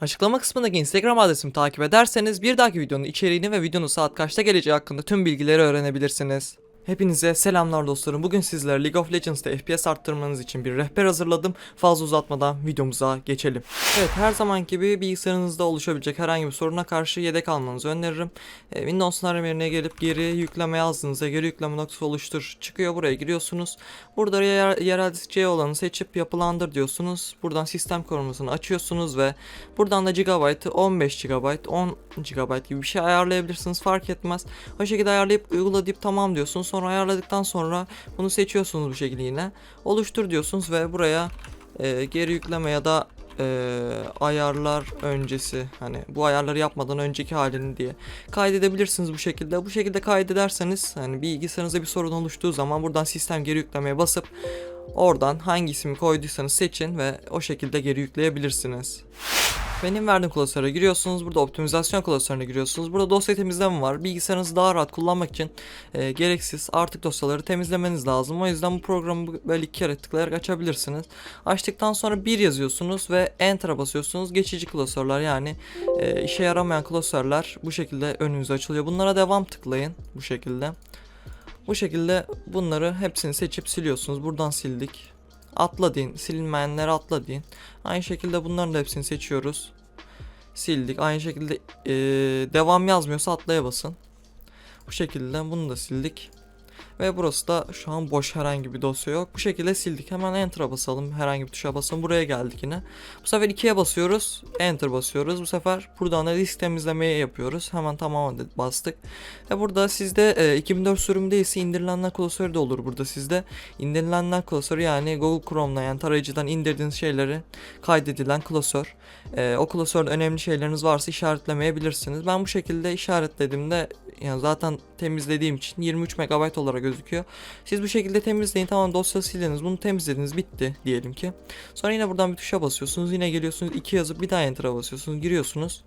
Açıklama kısmındaki Instagram adresimi takip ederseniz bir dahaki videonun içeriğini ve videonun saat kaçta geleceği hakkında tüm bilgileri öğrenebilirsiniz. Hepinize selamlar dostlarım. Bugün sizlere League of Legends'te FPS arttırmanız için bir rehber hazırladım. Fazla uzatmadan videomuza geçelim. Evet her zaman gibi bilgisayarınızda oluşabilecek herhangi bir soruna karşı yedek almanızı öneririm. E, Windows yerine gelip geri yükleme yazdığınızda geri yükleme noktası oluştur çıkıyor. Buraya giriyorsunuz. Burada yer, yerel C olanı seçip yapılandır diyorsunuz. Buradan sistem korumasını açıyorsunuz ve buradan da gigabyte'ı 15 GB, 10 GB gibi bir şey ayarlayabilirsiniz. Fark etmez. O şekilde ayarlayıp uygula deyip tamam diyorsunuz. Sonra ayarladıktan sonra bunu seçiyorsunuz bu şekilde yine. Oluştur diyorsunuz ve buraya e, geri yükleme ya da e, ayarlar öncesi hani bu ayarları yapmadan önceki halini diye kaydedebilirsiniz bu şekilde. Bu şekilde kaydederseniz hani bilgisayarınızda bir sorun oluştuğu zaman buradan sistem geri yüklemeye basıp oradan hangi ismi koyduysanız seçin ve o şekilde geri yükleyebilirsiniz. Benim verdiğim klasöre giriyorsunuz. Burada optimizasyon klasörüne giriyorsunuz. Burada dosya temizleme var. Bilgisayarınızı daha rahat kullanmak için e, gereksiz artık dosyaları temizlemeniz lazım. O yüzden bu programı böyle iki kere tıklayarak açabilirsiniz. Açtıktan sonra bir yazıyorsunuz ve Enter'a basıyorsunuz. Geçici klasörler yani e, işe yaramayan klasörler bu şekilde önünüze açılıyor. Bunlara devam tıklayın bu şekilde. Bu şekilde bunları hepsini seçip siliyorsunuz. Buradan sildik. Atla deyin. Silinmeyenleri atla deyin. Aynı şekilde bunların da hepsini seçiyoruz. Sildik. Aynı şekilde eee, devam yazmıyorsa atlaya basın. Bu şekilde bunu da sildik. Ve burası da şu an boş herhangi bir dosya yok. Bu şekilde sildik. Hemen enter'a basalım. Herhangi bir tuşa basalım. Buraya geldik yine. Bu sefer ikiye basıyoruz. Enter basıyoruz. Bu sefer buradan da disk temizlemeyi yapıyoruz. Hemen tamam bastık. Ve burada sizde e, 2004 sürümü değilse indirilenler klasörü de olur burada sizde. İndirilenler klasörü yani Google Chrome'dan yani tarayıcıdan indirdiğiniz şeyleri kaydedilen klasör. E, o klasörde önemli şeyleriniz varsa işaretlemeyebilirsiniz. Ben bu şekilde işaretlediğimde yani zaten temizlediğim için 23 MB olarak gözüküyor. Siz bu şekilde temizleyin tamam dosya sildiniz bunu temizlediniz bitti diyelim ki. Sonra yine buradan bir tuşa basıyorsunuz yine geliyorsunuz 2 yazıp bir daha enter'a basıyorsunuz giriyorsunuz.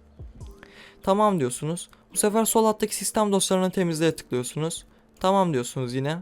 Tamam diyorsunuz. Bu sefer sol alttaki sistem dosyalarını temizleye tıklıyorsunuz. Tamam diyorsunuz yine.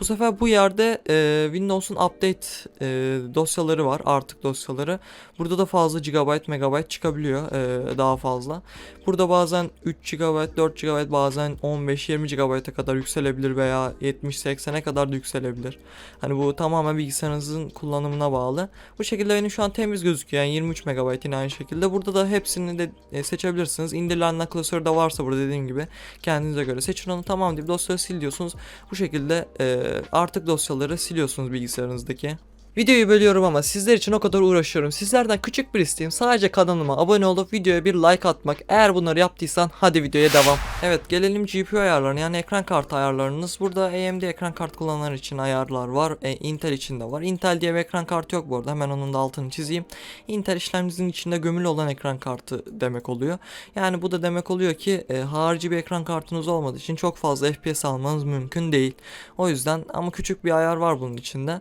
Bu sefer bu yerde e, Windows'un update e, dosyaları var artık dosyaları. Burada da fazla GB megabayt çıkabiliyor e, daha fazla. Burada bazen 3 GB 4 GB bazen 15-20 GB'a kadar yükselebilir veya 70-80'e kadar da yükselebilir. Hani bu tamamen bilgisayarınızın kullanımına bağlı. Bu şekilde benim şu an temiz gözüküyor yani 23 MB yine aynı şekilde. Burada da hepsini de e, seçebilirsiniz. İndirilen klasörü de varsa burada dediğim gibi kendinize göre seçin onu tamam deyip dosyayı sil diyorsunuz. Bu şekilde e, artık dosyaları siliyorsunuz bilgisayarınızdaki. Videoyu bölüyorum ama sizler için o kadar uğraşıyorum. Sizlerden küçük bir isteğim sadece kanalıma abone olup videoya bir like atmak. Eğer bunları yaptıysan hadi videoya devam. Evet gelelim GPU ayarlarına yani ekran kartı ayarlarınız. Burada AMD ekran kart kullananlar için ayarlar var. E, Intel için de var. Intel diye bir ekran kartı yok bu arada. Hemen onun da altını çizeyim. Intel işlemcinizin içinde gömülü olan ekran kartı demek oluyor. Yani bu da demek oluyor ki e, harici bir ekran kartınız olmadığı için çok fazla FPS almanız mümkün değil. O yüzden ama küçük bir ayar var bunun içinde.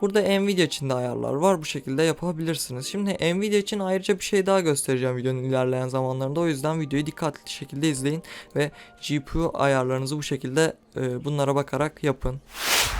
Burada Nvidia için de ayarlar var. Bu şekilde yapabilirsiniz. Şimdi Nvidia için ayrıca bir şey daha göstereceğim videonun ilerleyen zamanlarında. O yüzden videoyu dikkatli şekilde izleyin ve GPU ayarlarınızı bu şekilde e, bunlara bakarak yapın.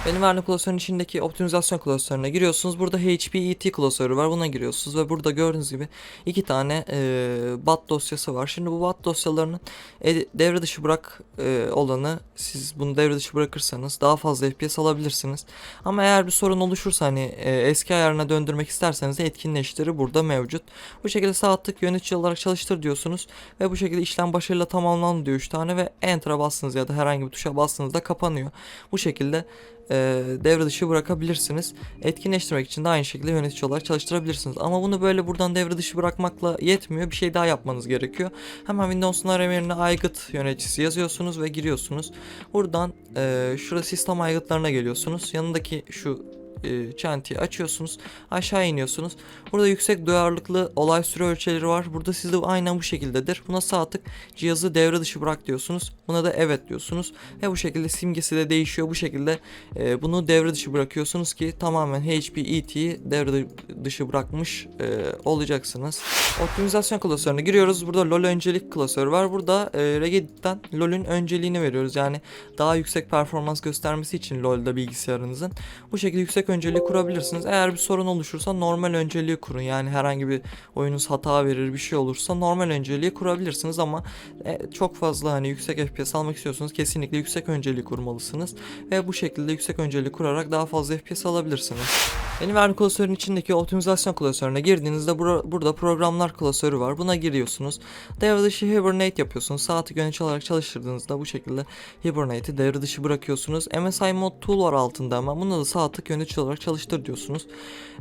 Benim verdiğim klasörün içindeki optimizasyon klasörüne giriyorsunuz. Burada HPET klasörü var. Buna giriyorsunuz ve burada gördüğünüz gibi iki tane e, BAT dosyası var. Şimdi bu BAT dosyalarının e, devre dışı bırak e, olanı siz bunu devre dışı bırakırsanız daha fazla FPS alabilirsiniz. Ama eğer bir sorun oluşursa hani e, eski ayarına döndürmek isterseniz de etkinleştiri burada mevcut. Bu şekilde sağ tık yönetici olarak çalıştır diyorsunuz ve bu şekilde işlem başarıyla tamamlandı diyor 3 tane ve enter'a bastınız ya da herhangi bir tuşa bastığınızda kapanıyor. Bu şekilde e, devre dışı bırakabilirsiniz. Etkinleştirmek için de aynı şekilde yönetici olarak çalıştırabilirsiniz. Ama bunu böyle buradan devre dışı bırakmakla yetmiyor. Bir şey daha yapmanız gerekiyor. Hemen Windows'un arama aygıt yöneticisi yazıyorsunuz ve giriyorsunuz. Buradan e, şurada sistem aygıtlarına geliyorsunuz. Yanındaki şu e, açıyorsunuz. Aşağı iniyorsunuz. Burada yüksek duyarlılıklı olay süre ölçeleri var. Burada sizde aynen bu şekildedir. Buna sağ tık cihazı devre dışı bırak diyorsunuz. Buna da evet diyorsunuz. Ve bu şekilde simgesi de değişiyor. Bu şekilde e, bunu devre dışı bırakıyorsunuz ki tamamen HP ET'yi devre dışı bırakmış e, olacaksınız. Optimizasyon klasörüne giriyoruz. Burada LoL öncelik klasörü var. Burada e, Regedit'ten LoL'ün önceliğini veriyoruz. Yani daha yüksek performans göstermesi için LoL'da bilgisayarınızın. Bu şekilde yüksek yüksek önceliği kurabilirsiniz. Eğer bir sorun oluşursa normal önceliği kurun. Yani herhangi bir oyunuz hata verir bir şey olursa normal önceliği kurabilirsiniz ama e, çok fazla hani yüksek FPS almak istiyorsanız kesinlikle yüksek önceliği kurmalısınız ve bu şekilde yüksek önceliği kurarak daha fazla FPS alabilirsiniz. Verdiğim klasörün içindeki optimizasyon klasörüne girdiğinizde bura- burada programlar klasörü var. Buna giriyorsunuz. Devre dışı hibernate yapıyorsunuz. Saati yönetici olarak çalıştırdığınızda bu şekilde hibernate'i devre dışı bırakıyorsunuz. MSI mod tool var altında ama bunda da tık yönetici olarak çalıştır diyorsunuz.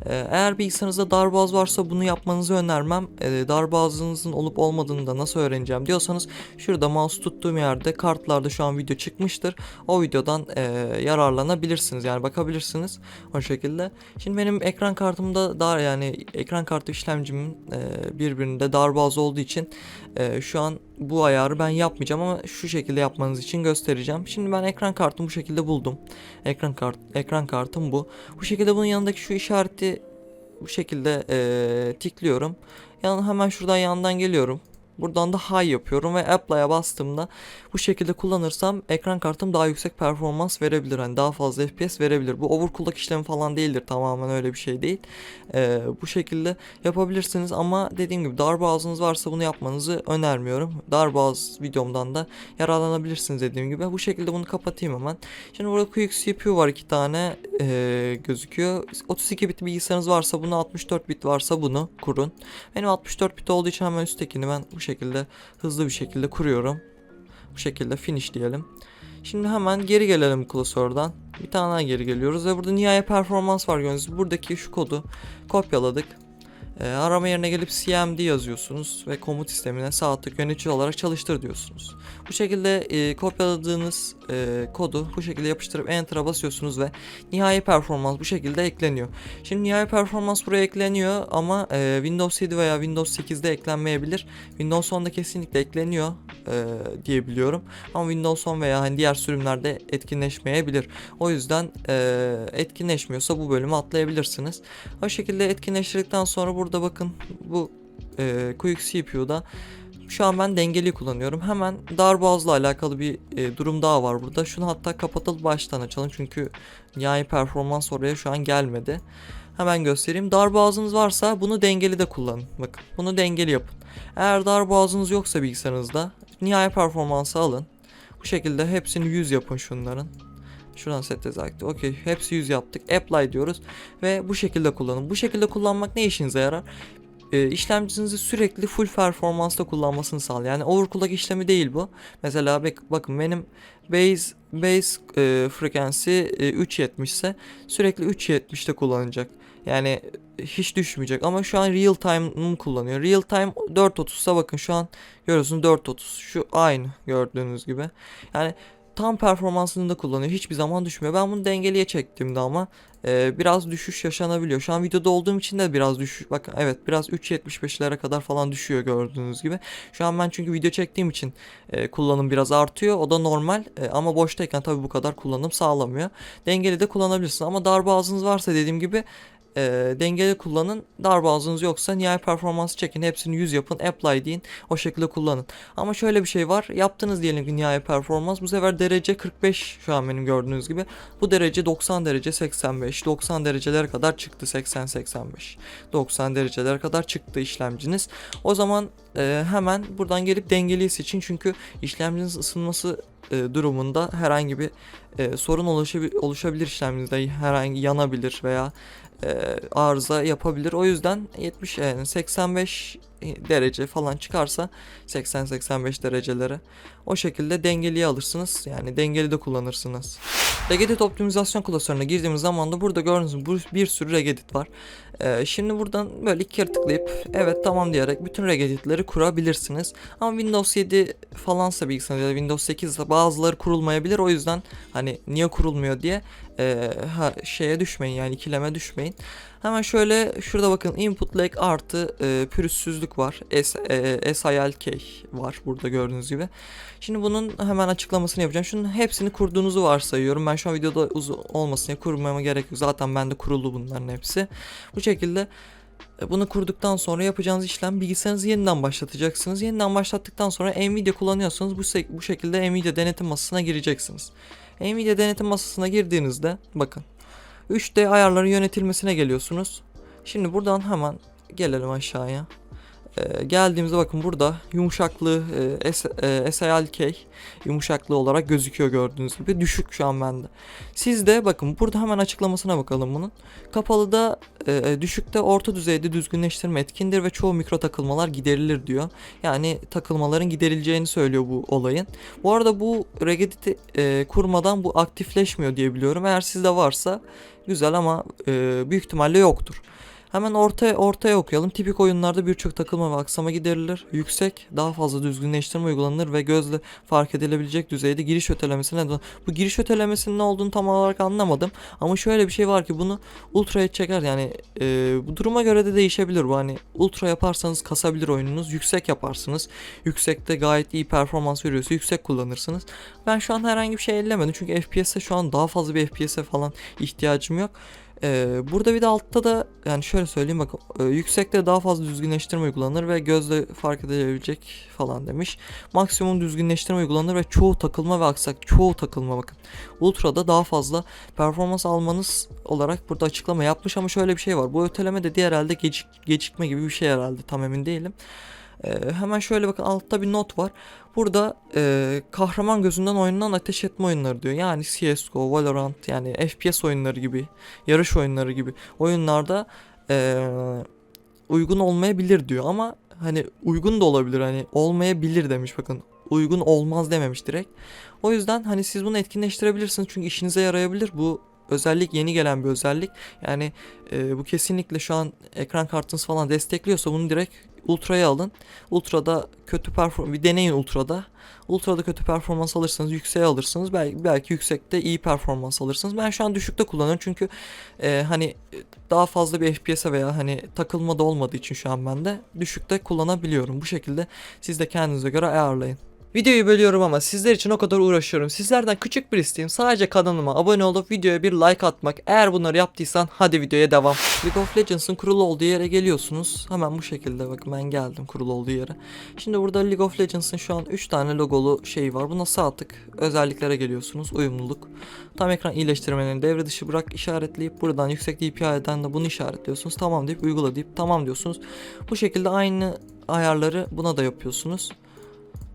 Ee, eğer bilgisayarınızda darbaz varsa bunu yapmanızı önermem. Ee, darbazınızın olup olmadığını da nasıl öğreneceğim diyorsanız şurada mouse tuttuğum yerde kartlarda şu an video çıkmıştır. O videodan e, yararlanabilirsiniz yani bakabilirsiniz o şekilde. Şimdi benim ekran kartımda dar yani ekran kartı işlemcimin e, birbirinde darbaz olduğu için e, şu an bu ayarı ben yapmayacağım ama şu şekilde yapmanız için göstereceğim. Şimdi ben ekran kartımı bu şekilde buldum. Ekran kart ekran kartım bu. Bu şekilde bunun yanındaki şu işareti bu şekilde e, tikliyorum. Yani hemen şuradan yandan geliyorum. Buradan da high yapıyorum ve apply'a bastığımda bu şekilde kullanırsam ekran kartım daha yüksek performans verebilir. Hani daha fazla FPS verebilir. Bu overclock işlemi falan değildir. Tamamen öyle bir şey değil. Ee, bu şekilde yapabilirsiniz ama dediğim gibi darbazınız varsa bunu yapmanızı önermiyorum. Darbaz videomdan da yararlanabilirsiniz dediğim gibi. Bu şekilde bunu kapatayım hemen. Şimdi burada Quick CPU var iki tane ee, gözüküyor. 32 bit bilgisayarınız varsa bunu 64 bit varsa bunu kurun. Benim 64 bit olduğu için hemen üsttekini ben bu şekilde hızlı bir şekilde kuruyorum. Bu şekilde finish diyelim. Şimdi hemen geri gelelim klasörden. Bir tane daha geri geliyoruz ve burada nihai performans var gördüğünüz. Buradaki şu kodu kopyaladık. Ee, arama yerine gelip cmd yazıyorsunuz ve komut sistemine sağ tık yönetici olarak çalıştır diyorsunuz. Bu şekilde e, kopyaladığınız e, kodu bu şekilde yapıştırıp enter'a basıyorsunuz ve nihai performans bu şekilde ekleniyor. Şimdi nihai performans buraya ekleniyor ama e, Windows 7 veya Windows 8'de eklenmeyebilir. Windows 10'da kesinlikle ekleniyor e, diye biliyorum. Ama Windows 10 veya hani diğer sürümlerde etkinleşmeyebilir. O yüzden e, etkinleşmiyorsa bu bölümü atlayabilirsiniz. O şekilde etkinleştirdikten sonra burada bakın bu e, Quick CPU'da şu an ben dengeli kullanıyorum. Hemen darbazla alakalı bir e, durum daha var burada. Şunu hatta kapatıp baştan açalım çünkü nihai performans oraya şu an gelmedi. Hemen göstereyim. Darboğazınız varsa bunu dengeli de kullanın. Bakın bunu dengeli yapın. Eğer darboğazınız yoksa bilgisayarınızda nihai performansı alın. Bu şekilde hepsini 100 yapın şunların. Şuradan set desaktif. Okey. Hepsi 100 yaptık. Apply diyoruz. Ve bu şekilde kullanın. Bu şekilde kullanmak ne işinize yarar? e, işlemcinizi sürekli full performansta kullanmasını sağlıyor. Yani overclock işlemi değil bu. Mesela bak, bakın benim base base e, frekansı e, 3.70 ise sürekli 3.70'te kullanacak. Yani hiç düşmeyecek ama şu an real time'ını kullanıyor. Real time 4.30 ise bakın şu an görüyorsunuz 4.30. Şu aynı gördüğünüz gibi. Yani tam performansını da kullanıyor. Hiçbir zaman düşmüyor. Ben bunu dengeliye çektiğimde ama e, biraz düşüş yaşanabiliyor. Şu an videoda olduğum için de biraz düşüş. Bakın evet biraz 3.75'lere kadar falan düşüyor gördüğünüz gibi. Şu an ben çünkü video çektiğim için e, kullanım biraz artıyor. O da normal e, ama boştayken tabii bu kadar kullanım sağlamıyor. Dengeli de kullanabilirsiniz ama darbağızınız varsa dediğim gibi e, dengeli kullanın. Darbağızınız yoksa nihai performansı çekin. Hepsini 100 yapın. Apply deyin. O şekilde kullanın. Ama şöyle bir şey var. Yaptınız diyelim ki nihai performans. Bu sefer derece 45 şu an benim gördüğünüz gibi. Bu derece 90 derece 85. 90 derecelere kadar çıktı. 80 85. 90 derecelere kadar çıktı işlemciniz. O zaman e, hemen buradan gelip dengeliyi seçin. Çünkü işlemciniz ısınması e, durumunda herhangi bir e, sorun oluşabi- oluşabilir işlemcinizde. Herhangi yanabilir veya e, arıza yapabilir. O yüzden 70 yani 85 derece falan çıkarsa 80-85 derecelere o şekilde dengeliye alırsınız. Yani dengeli de kullanırsınız. Regedit optimizasyon klasörüne girdiğimiz zaman da burada gördüğünüz gibi bir sürü regedit var. Ee, şimdi buradan böyle iki kere tıklayıp evet tamam diyerek bütün regeditleri kurabilirsiniz. Ama Windows 7 falansa bilgisayarınız ya da Windows 8 ise bazıları kurulmayabilir. O yüzden hani niye kurulmuyor diye e, ha, şeye düşmeyin yani ikileme düşmeyin. Hemen şöyle şurada bakın input lag artı e, pürüzsüzlük var. S, e, SILK var burada gördüğünüz gibi. Şimdi bunun hemen açıklamasını yapacağım. Şunun hepsini kurduğunuzu varsayıyorum. Ben şu an videoda uzun olmasın diye kurmama gerek yok. Zaten bende kuruldu bunların hepsi. Bu şekilde e, bunu kurduktan sonra yapacağınız işlem bilgisayarınızı yeniden başlatacaksınız. Yeniden başlattıktan sonra Nvidia kullanıyorsanız bu, bu şekilde Nvidia denetim masasına gireceksiniz. Nvidia denetim masasına girdiğinizde bakın 3D ayarları yönetilmesine geliyorsunuz. Şimdi buradan hemen gelelim aşağıya. Ee, geldiğimizde bakın burada yumuşaklığı e, S- e, yumuşaklığı olarak gözüküyor gördüğünüz gibi. Düşük şu an bende. Sizde bakın burada hemen açıklamasına bakalım bunun. Kapalıda e, düşükte orta düzeyde düzgünleştirme etkindir ve çoğu mikro takılmalar giderilir diyor. Yani takılmaların giderileceğini söylüyor bu olayın. Bu arada bu Regedit'i e, kurmadan bu aktifleşmiyor diye biliyorum. Eğer sizde varsa güzel ama e, büyük ihtimalle yoktur. Hemen ortaya ortaya okuyalım. Tipik oyunlarda birçok takılma ve aksama giderilir. Yüksek, daha fazla düzgünleştirme uygulanır ve gözle fark edilebilecek düzeyde giriş ötelemesine bu giriş ötelemesinin ne olduğunu tam olarak anlamadım. Ama şöyle bir şey var ki bunu ultra'ya çeker. Yani e, bu duruma göre de değişebilir bu. Hani ultra yaparsanız kasabilir oyununuz yüksek yaparsınız. Yüksekte gayet iyi performans veriyorsa yüksek kullanırsınız. Ben şu an herhangi bir şey ellemedim. Çünkü FPS'e şu an daha fazla bir FPS'e falan ihtiyacım yok ee, burada bir de altta da yani şöyle söyleyeyim bakın e, yüksekte daha fazla düzgünleştirme uygulanır ve gözle fark edilebilecek falan demiş. Maksimum düzgünleştirme uygulanır ve çoğu takılma ve aksak çoğu takılma bakın. Ultra'da daha fazla performans almanız olarak burada açıklama yapmış ama şöyle bir şey var. Bu öteleme de diğer herhalde gecik, gecikme gibi bir şey herhalde tam emin değilim. Ee, hemen şöyle bakın altta bir not var. Burada e, kahraman gözünden oynanan ateş etme oyunları diyor. Yani CSGO, Valorant yani FPS oyunları gibi, yarış oyunları gibi oyunlarda e, uygun olmayabilir diyor ama hani uygun da olabilir hani olmayabilir demiş bakın. Uygun olmaz dememiş direkt. O yüzden hani siz bunu etkinleştirebilirsiniz çünkü işinize yarayabilir. Bu özellik yeni gelen bir özellik. Yani e, bu kesinlikle şu an ekran kartınız falan destekliyorsa bunu direkt Ultra'ya alın. Ultra'da kötü performans bir deneyin Ultra'da. Ultra'da kötü performans alırsanız yükseğe alırsınız. Belki belki yüksekte iyi performans alırsınız. Ben şu an düşükte kullanıyorum çünkü e, hani daha fazla bir FPS'e veya hani takılma da olmadığı için şu an ben de düşükte kullanabiliyorum. Bu şekilde siz de kendinize göre ayarlayın. Videoyu bölüyorum ama sizler için o kadar uğraşıyorum. Sizlerden küçük bir isteğim sadece kanalıma abone olup videoya bir like atmak. Eğer bunları yaptıysan hadi videoya devam. League of Legends'ın kurulu olduğu yere geliyorsunuz. Hemen bu şekilde bakın ben geldim kurulu olduğu yere. Şimdi burada League of Legends'ın şu an 3 tane logolu şeyi var. Buna sağ tık özelliklere geliyorsunuz. Uyumluluk. Tam ekran iyileştirmelerini devre dışı bırak işaretleyip buradan yüksek DPI'den de bunu işaretliyorsunuz. Tamam deyip uygula deyip tamam diyorsunuz. Bu şekilde aynı ayarları buna da yapıyorsunuz.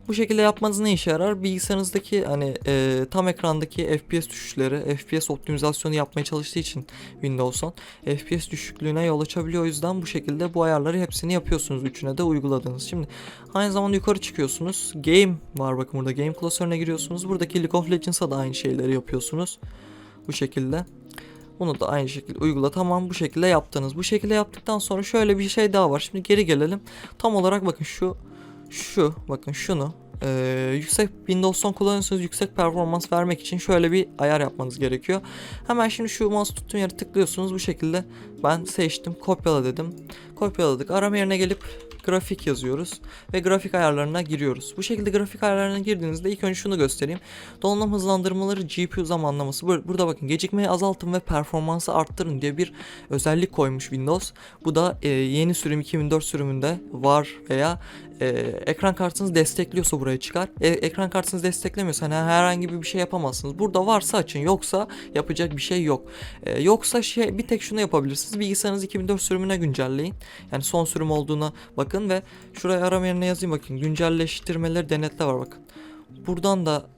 Bu şekilde yapmanız ne işe yarar? Bilgisayarınızdaki hani e, tam ekrandaki FPS düşüşleri, FPS optimizasyonu yapmaya çalıştığı için Windows 10 FPS düşüklüğüne yol açabiliyor. O yüzden bu şekilde bu ayarları hepsini yapıyorsunuz. Üçüne de uyguladınız. Şimdi aynı zamanda yukarı çıkıyorsunuz. Game var bakın burada. Game klasörüne giriyorsunuz. Buradaki League of Legends'a da aynı şeyleri yapıyorsunuz. Bu şekilde. Bunu da aynı şekilde uygula. Tamam bu şekilde yaptınız. Bu şekilde yaptıktan sonra şöyle bir şey daha var. Şimdi geri gelelim. Tam olarak bakın şu şu bakın şunu ee, yüksek Windows 10 kullanıyorsanız yüksek performans vermek için şöyle bir ayar yapmanız gerekiyor. Hemen şimdi şu mouse tuttuğum yere tıklıyorsunuz bu şekilde ben seçtim kopyala dedim. Kopyaladık arama yerine gelip grafik yazıyoruz ve grafik ayarlarına giriyoruz. Bu şekilde grafik ayarlarına girdiğinizde ilk önce şunu göstereyim. Donanım hızlandırmaları GPU zamanlaması. Bur- Burada bakın gecikmeyi azaltın ve performansı arttırın diye bir özellik koymuş Windows. Bu da e, yeni sürüm 2004 sürümünde var veya e, ekran kartınız destekliyorsa buraya çıkar. E, ekran kartınız desteklemiyorsa hani herhangi bir şey yapamazsınız. Burada varsa açın yoksa yapacak bir şey yok. E, yoksa şey bir tek şunu yapabilirsiniz. Bilgisayarınızı 2004 sürümüne güncelleyin. Yani son sürüm olduğuna bakın ve şuraya arama yerine yazayım bakın. Güncelleştirmeleri denetle var bakın. Buradan da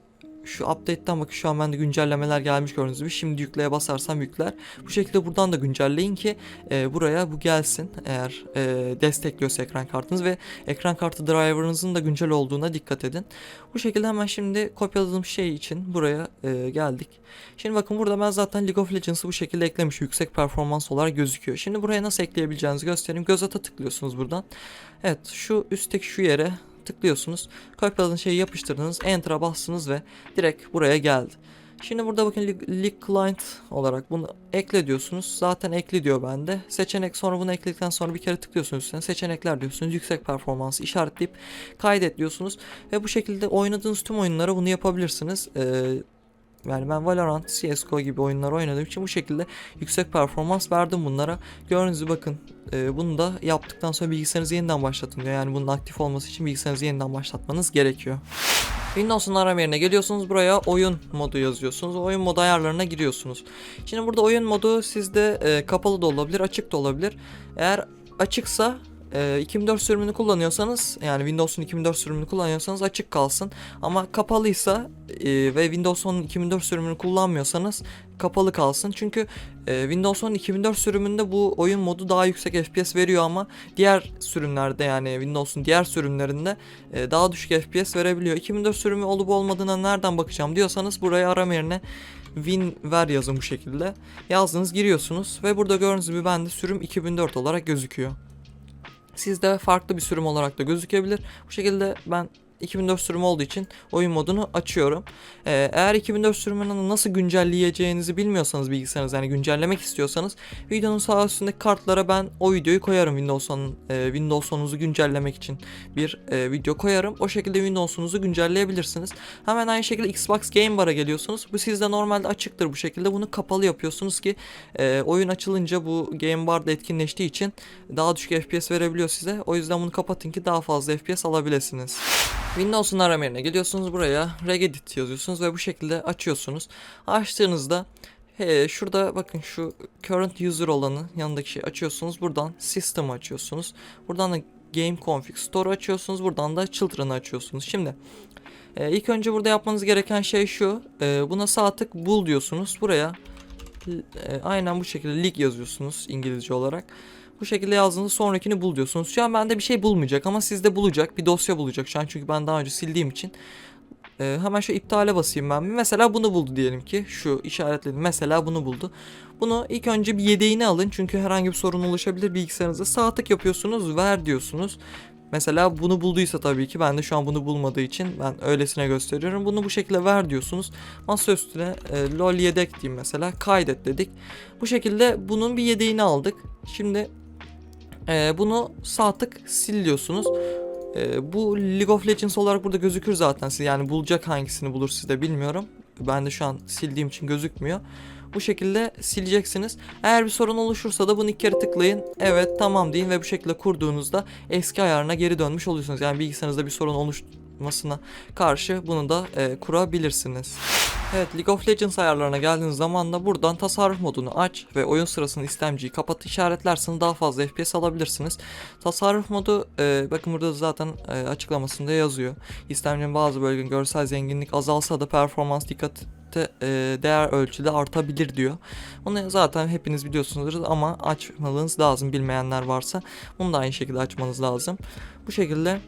şu update'ten bakın şu an bende güncellemeler gelmiş gördüğünüz gibi. Şimdi yükleye basarsam yükler. Bu şekilde buradan da güncelleyin ki e, buraya bu gelsin. Eğer e, destekliyorsa ekran kartınız ve ekran kartı driver'ınızın da güncel olduğuna dikkat edin. Bu şekilde hemen şimdi kopyaladığım şey için buraya e, geldik. Şimdi bakın burada ben zaten League of Legends'ı bu şekilde eklemiş. Yüksek performans olarak gözüküyor. Şimdi buraya nasıl ekleyebileceğinizi göstereyim. Göz ata tıklıyorsunuz buradan. Evet şu üstteki şu yere tıklıyorsunuz. Kopyaladığınız şeyi yapıştırdınız. Enter'a bastınız ve direkt buraya geldi. Şimdi burada bakın League Client olarak bunu ekle diyorsunuz. Zaten ekli diyor bende. Seçenek sonra bunu ekledikten sonra bir kere tıklıyorsunuz üstüne. Seçenekler diyorsunuz. Yüksek performansı işaretleyip kaydet diyorsunuz. Ve bu şekilde oynadığınız tüm oyunlara bunu yapabilirsiniz. Ee, yani ben Valorant, CSGO gibi oyunlar oynadığım için bu şekilde yüksek performans verdim bunlara. Gördüğünüz gibi bakın e, bunu da yaptıktan sonra bilgisayarınızı yeniden başlatın diyor. Yani bunun aktif olması için bilgisayarınızı yeniden başlatmanız gerekiyor. Windows'un arama yerine geliyorsunuz buraya oyun modu yazıyorsunuz. Oyun modu ayarlarına giriyorsunuz. Şimdi burada oyun modu sizde e, kapalı da olabilir, açık da olabilir. Eğer açıksa e, 2004 sürümünü kullanıyorsanız yani Windows'un 2004 sürümünü kullanıyorsanız açık kalsın. Ama kapalıysa e, ve Windows 10 2004 sürümünü kullanmıyorsanız kapalı kalsın. Çünkü e, Windows 10 2004 sürümünde bu oyun modu daha yüksek FPS veriyor ama diğer sürümlerde yani Windows'un diğer sürümlerinde e, daha düşük FPS verebiliyor. 2004 sürümü olup olmadığına nereden bakacağım diyorsanız buraya arama yerine WinVer yazın bu şekilde. Yazdınız giriyorsunuz ve burada gördüğünüz gibi bende sürüm 2004 olarak gözüküyor. Sizde farklı bir sürüm olarak da gözükebilir. Bu şekilde ben 2004 sürümü olduğu için oyun modunu açıyorum. Ee, eğer 2004 sürümünü nasıl güncelleyeceğinizi bilmiyorsanız bilgisayarınız yani güncellemek istiyorsanız videonun sağ üstündeki kartlara ben o videoyu koyarım Windows 10 e, Windows 10'unuzu güncellemek için bir e, video koyarım. O şekilde Windows'unuzu güncelleyebilirsiniz. Hemen aynı şekilde Xbox Game Bar'a geliyorsunuz. Bu sizde normalde açıktır bu şekilde. Bunu kapalı yapıyorsunuz ki e, oyun açılınca bu Game Bar'da etkinleştiği için daha düşük FPS verebiliyor size. O yüzden bunu kapatın ki daha fazla FPS alabilirsiniz. Windows'un arama yerine geliyorsunuz buraya regedit yazıyorsunuz ve bu şekilde açıyorsunuz. Açtığınızda he, şurada bakın şu current user olanı yanındaki şeyi açıyorsunuz. Buradan system açıyorsunuz. Buradan da game config store açıyorsunuz. Buradan da children'ı açıyorsunuz. Şimdi e, ilk önce burada yapmanız gereken şey şu. E, buna sağ tık bul diyorsunuz. Buraya e, aynen bu şekilde lig yazıyorsunuz İngilizce olarak. Bu şekilde yazdığınızda sonrakini bul diyorsunuz. Şu an bende bir şey bulmayacak ama sizde bulacak. Bir dosya bulacak şu an çünkü ben daha önce sildiğim için. Ee, hemen şu iptale basayım ben. Mesela bunu buldu diyelim ki. Şu işaretledim. Mesela bunu buldu. Bunu ilk önce bir yedeğini alın. Çünkü herhangi bir sorun oluşabilir bilgisayarınızda. Sağ tık yapıyorsunuz. Ver diyorsunuz. Mesela bunu bulduysa tabii ki ben de şu an bunu bulmadığı için ben öylesine gösteriyorum. Bunu bu şekilde ver diyorsunuz. Masa üstüne e, lol yedek diyeyim mesela kaydet dedik. Bu şekilde bunun bir yedeğini aldık. Şimdi e, bunu sağ tık sil. E, bu League of Legends olarak burada gözükür zaten. Siz yani bulacak hangisini bulur sizde bilmiyorum. Ben de şu an sildiğim için gözükmüyor. Bu şekilde sileceksiniz. Eğer bir sorun oluşursa da bunu iki kere tıklayın. Evet tamam deyin ve bu şekilde kurduğunuzda eski ayarına geri dönmüş oluyorsunuz. Yani bilgisayarınızda bir sorun oluşmasına karşı bunu da e, kurabilirsiniz. Evet League of Legends ayarlarına geldiğiniz zaman da buradan tasarruf modunu aç ve oyun sırasında istemciyi kapat işaretlerseniz daha fazla FPS alabilirsiniz. Tasarruf modu e, bakın burada zaten e, açıklamasında yazıyor. İstemcinin bazı bölgenin görsel zenginlik azalsa da performans dikkat e, değer ölçüde artabilir diyor. Bunu zaten hepiniz biliyorsunuzdur ama açmanız lazım bilmeyenler varsa bunu da aynı şekilde açmanız lazım. Bu şekilde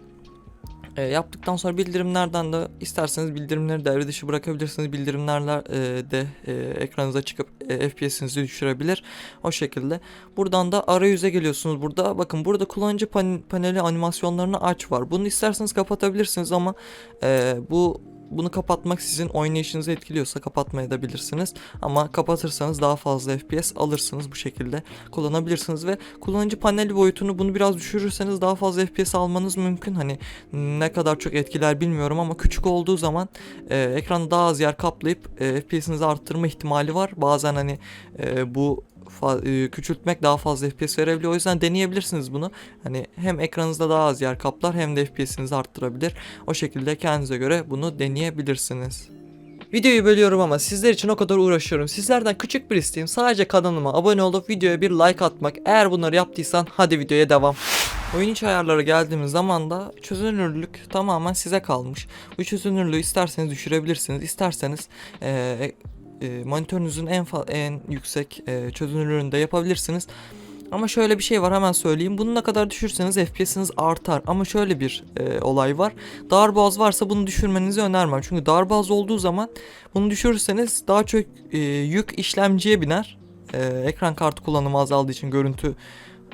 e, yaptıktan sonra bildirimlerden de isterseniz bildirimleri devre dışı bırakabilirsiniz. Bildirimlerle e, de e, ekranınıza çıkıp e, FPS'inizi düşürebilir. O şekilde. Buradan da arayüze geliyorsunuz. Burada bakın burada kullanıcı pan- paneli animasyonlarını aç var. Bunu isterseniz kapatabilirsiniz ama e, bu bunu kapatmak sizin oynayışınızı etkiliyorsa kapatmayabilirsiniz. Ama kapatırsanız daha fazla FPS alırsınız bu şekilde kullanabilirsiniz ve kullanıcı paneli boyutunu bunu biraz düşürürseniz daha fazla FPS almanız mümkün. Hani ne kadar çok etkiler bilmiyorum ama küçük olduğu zaman e, ekranı daha az yer kaplayıp e, FPS'inizi arttırma ihtimali var. Bazen hani e, bu e, küçültmek daha fazla FPS verebiliyor. O yüzden deneyebilirsiniz bunu. Hani hem ekranınızda daha az yer kaplar hem de FPS'inizi arttırabilir. O şekilde kendinize göre bunu deneyebilirsiniz. Videoyu bölüyorum ama sizler için o kadar uğraşıyorum. Sizlerden küçük bir isteğim sadece kanalıma abone olup videoya bir like atmak. Eğer bunları yaptıysan hadi videoya devam. Oyun içi ayarlara geldiğimiz zaman da çözünürlük tamamen size kalmış. Bu çözünürlüğü isterseniz düşürebilirsiniz. İsterseniz eee e, monitörünüzün en en yüksek e, çözünürlüğünde yapabilirsiniz. Ama şöyle bir şey var hemen söyleyeyim. Bunu ne kadar düşürseniz FPS'iniz artar. Ama şöyle bir e, olay var. Darboğaz varsa bunu düşürmenizi önermem. Çünkü darboğaz olduğu zaman bunu düşürürseniz daha çok e, yük işlemciye biner. E, ekran kartı kullanımı azaldığı için görüntü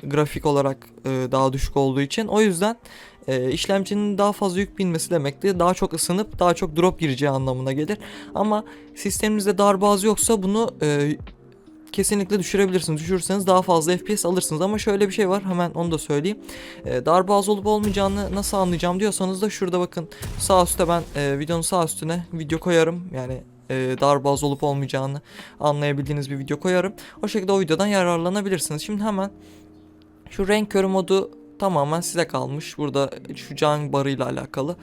grafik olarak e, daha düşük olduğu için. O yüzden e, işlemcinin daha fazla yük binmesi demektir. Daha çok ısınıp daha çok drop gireceği anlamına gelir. Ama sisteminizde darboğaz yoksa bunu e, kesinlikle düşürebilirsiniz. Düşürürseniz daha fazla FPS alırsınız ama şöyle bir şey var hemen onu da söyleyeyim. E, darboğaz olup olmayacağını nasıl anlayacağım diyorsanız da şurada bakın sağ üstte ben e, videonun sağ üstüne video koyarım. Yani e, darboğaz olup olmayacağını anlayabildiğiniz bir video koyarım. O şekilde o videodan yararlanabilirsiniz. Şimdi hemen şu renk körü modu tamamen size kalmış. Burada şu can barıyla alakalı.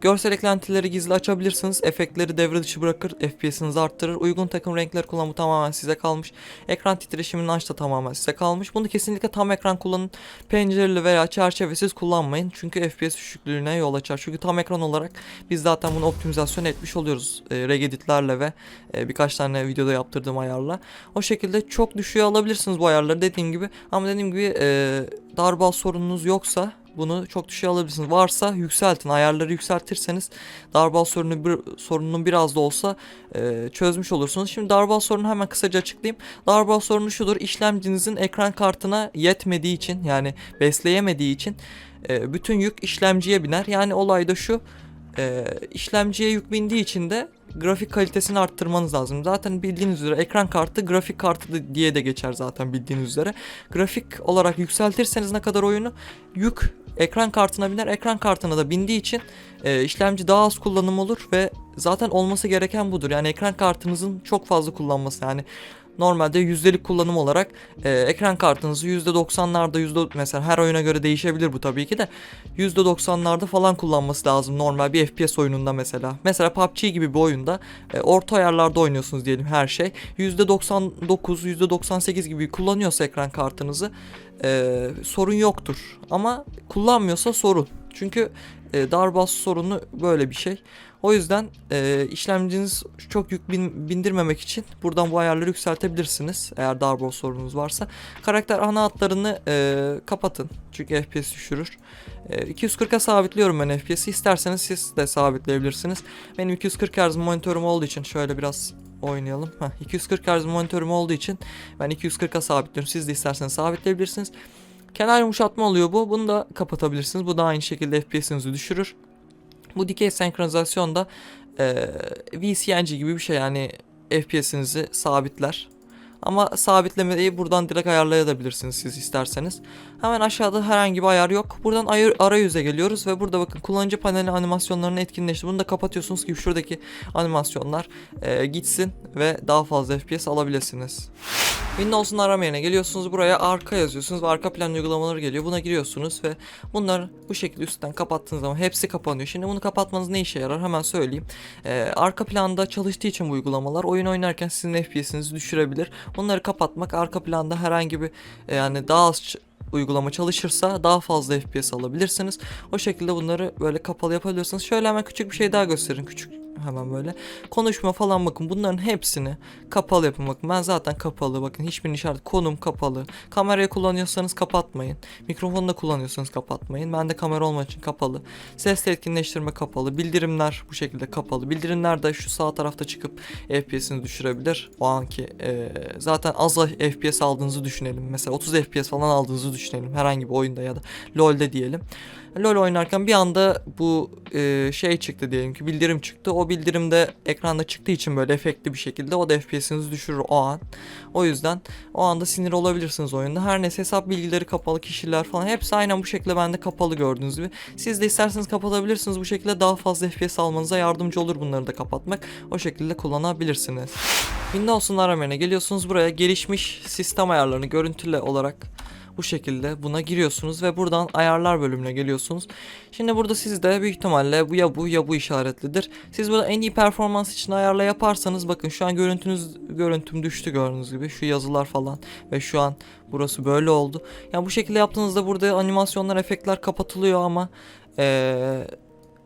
Görsel eklentileri gizli açabilirsiniz. Efektleri devre dışı bırakır. FPS'inizi arttırır. Uygun takım renkler kullanımı tamamen size kalmış. Ekran titreşimini aç da tamamen size kalmış. Bunu kesinlikle tam ekran kullanın. Pencereli veya çerçevesiz kullanmayın. Çünkü FPS düşüklüğüne yol açar. Çünkü tam ekran olarak biz zaten bunu optimizasyon etmiş oluyoruz. E, regeditlerle ve e, birkaç tane videoda yaptırdığım ayarla. O şekilde çok düşüğe alabilirsiniz bu ayarları dediğim gibi. Ama dediğim gibi e, darbal sorununuz yoksa bunu çok düşüğe alabilirsiniz. Varsa yükseltin. Ayarları yükseltirseniz darbal sorunu bir, sorununu biraz da olsa e, çözmüş olursunuz. Şimdi darbal sorunu hemen kısaca açıklayayım. Darbal sorunu şudur. İşlemcinizin ekran kartına yetmediği için yani besleyemediği için e, bütün yük işlemciye biner. Yani olay da şu. E, işlemciye yük bindiği için de grafik kalitesini arttırmanız lazım. Zaten bildiğiniz üzere ekran kartı grafik kartı diye de geçer zaten bildiğiniz üzere. Grafik olarak yükseltirseniz ne kadar oyunu yük ekran kartına biner. Ekran kartına da bindiği için e, işlemci daha az kullanım olur ve zaten olması gereken budur. Yani ekran kartınızın çok fazla kullanması yani normalde yüzdelik kullanım olarak e, ekran kartınızı %90'larda yüzde mesela her oyuna göre değişebilir bu tabii ki de %90'larda falan kullanması lazım normal bir FPS oyununda mesela. Mesela PUBG gibi bir oyunda e, orta ayarlarda oynuyorsunuz diyelim her şey. %99, %98 gibi kullanıyorsa ekran kartınızı e, sorun yoktur. Ama kullanmıyorsa sorun. Çünkü e, darbas sorunu böyle bir şey. O yüzden e, işlemciniz çok yük bin- bindirmemek için buradan bu ayarları yükseltebilirsiniz. Eğer darbos sorununuz varsa. Karakter ana hatlarını e, kapatın. Çünkü FPS düşürür. E, 240'a sabitliyorum ben FPS'i. İsterseniz siz de sabitleyebilirsiniz. Benim 240 Hz monitörüm olduğu için şöyle biraz oynayalım. Heh, 240 Hz monitörüm olduğu için ben 240'a sabitliyorum. Siz de isterseniz sabitleyebilirsiniz. Kenar yumuşatma oluyor bu. Bunu da kapatabilirsiniz. Bu da aynı şekilde FPS'inizi düşürür. Bu dikey senkronizasyon da e, VCNG gibi bir şey yani FPS'inizi sabitler. Ama sabitlemeyi buradan direkt ayarlayabilirsiniz siz isterseniz. Hemen aşağıda herhangi bir ayar yok. Buradan ayır, arayüze geliyoruz ve burada bakın kullanıcı paneli animasyonlarını etkinleştir. Bunu da kapatıyorsunuz ki şuradaki animasyonlar e, gitsin ve daha fazla FPS alabilirsiniz. Windows'un arama yerine geliyorsunuz buraya arka yazıyorsunuz ve arka plan uygulamaları geliyor. Buna giriyorsunuz ve bunlar bu şekilde üstten kapattığınız zaman hepsi kapanıyor. Şimdi bunu kapatmanız ne işe yarar hemen söyleyeyim. Ee, arka planda çalıştığı için bu uygulamalar oyun oynarken sizin FPS'inizi düşürebilir. Bunları kapatmak arka planda herhangi bir e, yani daha az uygulama çalışırsa daha fazla FPS alabilirsiniz. O şekilde bunları böyle kapalı yapabilirsiniz. Şöyle hemen küçük bir şey daha gösterin. Küçük hemen böyle. Konuşma falan bakın bunların hepsini kapalı yapın bakın. Ben zaten kapalı bakın hiçbir işaret konum kapalı. Kamerayı kullanıyorsanız kapatmayın. Mikrofonu da kullanıyorsanız kapatmayın. Ben de kamera olmadığı için kapalı. Ses etkinleştirme kapalı. Bildirimler bu şekilde kapalı. Bildirimler de şu sağ tarafta çıkıp FPS'ini düşürebilir. O anki e, zaten az FPS aldığınızı düşünelim. Mesela 30 FPS falan aldığınızı düşünelim. Herhangi bir oyunda ya da LoL'de diyelim. LoL oynarken bir anda bu e, şey çıktı diyelim ki bildirim çıktı. O bildirimde ekranda çıktığı için böyle efektli bir şekilde o da FPS'inizi düşürür o an. O yüzden o anda sinir olabilirsiniz oyunda. Her neyse hesap bilgileri kapalı kişiler falan hepsi aynen bu şekilde bende kapalı gördüğünüz gibi. Siz de isterseniz kapatabilirsiniz bu şekilde daha fazla FPS almanıza yardımcı olur bunları da kapatmak. O şekilde kullanabilirsiniz. Windows'un aramayana geliyorsunuz buraya gelişmiş sistem ayarlarını görüntülü olarak bu şekilde buna giriyorsunuz ve buradan ayarlar bölümüne geliyorsunuz. Şimdi burada sizde büyük ihtimalle bu ya bu ya bu işaretlidir. Siz burada en iyi performans için ayarla yaparsanız bakın şu an görüntünüz görüntüm düştü gördüğünüz gibi şu yazılar falan ve şu an burası böyle oldu. Yani bu şekilde yaptığınızda burada animasyonlar efektler kapatılıyor ama eee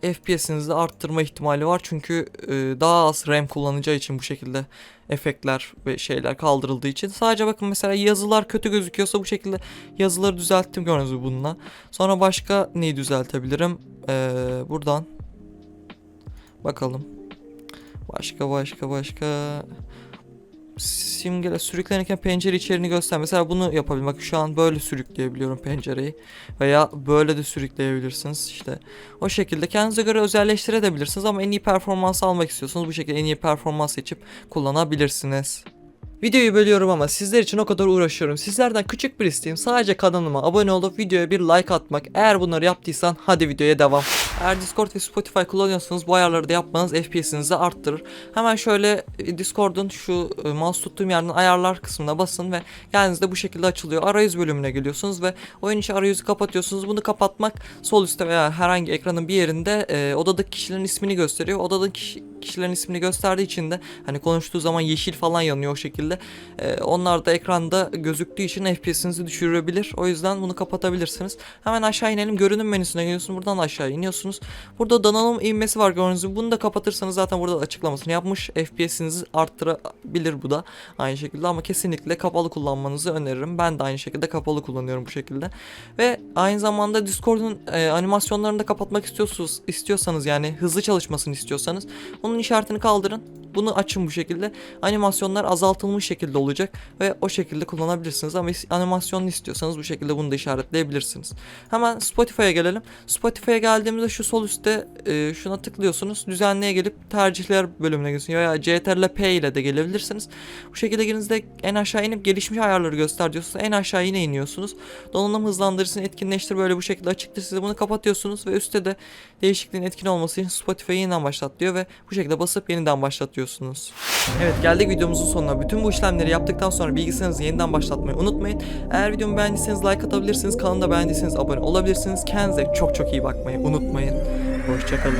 FPS'inizi arttırma ihtimali var çünkü e, daha az RAM kullanacağı için bu şekilde efektler ve şeyler kaldırıldığı için sadece bakın mesela yazılar kötü gözüküyorsa bu şekilde yazıları düzelttim gördüğünüz gibi bununla. Sonra başka neyi düzeltebilirim? Ee, buradan bakalım. Başka başka başka simgeler sürüklenirken pencere içeriğini göster. Mesela bunu yapabilirim. Bak şu an böyle sürükleyebiliyorum pencereyi. Veya böyle de sürükleyebilirsiniz işte. O şekilde kendinize göre özelleştirebilirsiniz ama en iyi performans almak istiyorsanız bu şekilde en iyi performans seçip kullanabilirsiniz. Videoyu bölüyorum ama sizler için o kadar uğraşıyorum. Sizlerden küçük bir isteğim sadece kanalıma abone olup videoya bir like atmak. Eğer bunları yaptıysan hadi videoya devam. Eğer Discord ve Spotify kullanıyorsanız bu ayarları da yapmanız FPS'inizi arttırır. Hemen şöyle e, Discord'un şu e, mouse tuttuğum yerden ayarlar kısmına basın ve geldiğinizde bu şekilde açılıyor. Arayüz bölümüne geliyorsunuz ve oyun içi arayüzü kapatıyorsunuz. Bunu kapatmak sol üstte veya herhangi ekranın bir yerinde e, odadaki kişilerin ismini gösteriyor. Odadaki kişi- kişilerin ismini gösterdiği için de hani konuştuğu zaman yeşil falan yanıyor o şekilde. E, onlar da ekranda gözüktüğü için FPS'inizi düşürebilir. O yüzden bunu kapatabilirsiniz. Hemen aşağı inelim. Görünüm menüsüne geliyorsunuz. Buradan aşağı iniyorsunuz. Burada donanım inmesi var gördüğünüz gibi. Bunu da kapatırsanız zaten burada açıklamasını yapmış. FPS'inizi arttırabilir bu da aynı şekilde ama kesinlikle kapalı kullanmanızı öneririm. Ben de aynı şekilde kapalı kullanıyorum bu şekilde. Ve aynı zamanda Discord'un e, animasyonlarını da kapatmak istiyorsunuz istiyorsanız yani hızlı çalışmasını istiyorsanız onun işaretini kaldırın. Bunu açın bu şekilde. Animasyonlar azaltılmış şekilde olacak ve o şekilde kullanabilirsiniz ama animasyonlu istiyorsanız bu şekilde bunu da işaretleyebilirsiniz. Hemen Spotify'a gelelim. Spotify'a geldiğimizde şu sol üstte e, şuna tıklıyorsunuz. Düzenleye gelip tercihler bölümüne geliyorsunuz. Ya CTRL P ile de gelebilirsiniz. Bu şekilde girdiğinizde en aşağı inip gelişmiş ayarları göster diyorsunuz. En aşağı yine iniyorsunuz. Donanım hızlandırıcısını etkinleştir böyle bu şekilde açıktır. Size bunu kapatıyorsunuz ve üstte de değişikliğin etkin olması için Spotify'ı yeniden başlat diyor ve bu şekilde basıp yeniden başlatıyorsunuz. Evet geldik videomuzun sonuna. Bütün bu işlemleri yaptıktan sonra bilgisayarınızı yeniden başlatmayı unutmayın. Eğer videomu beğendiyseniz like atabilirsiniz. Kanalımda beğendiyseniz abone olabilirsiniz. Kendinize çok çok iyi bakmayı unutmayın. Hoşçakalın.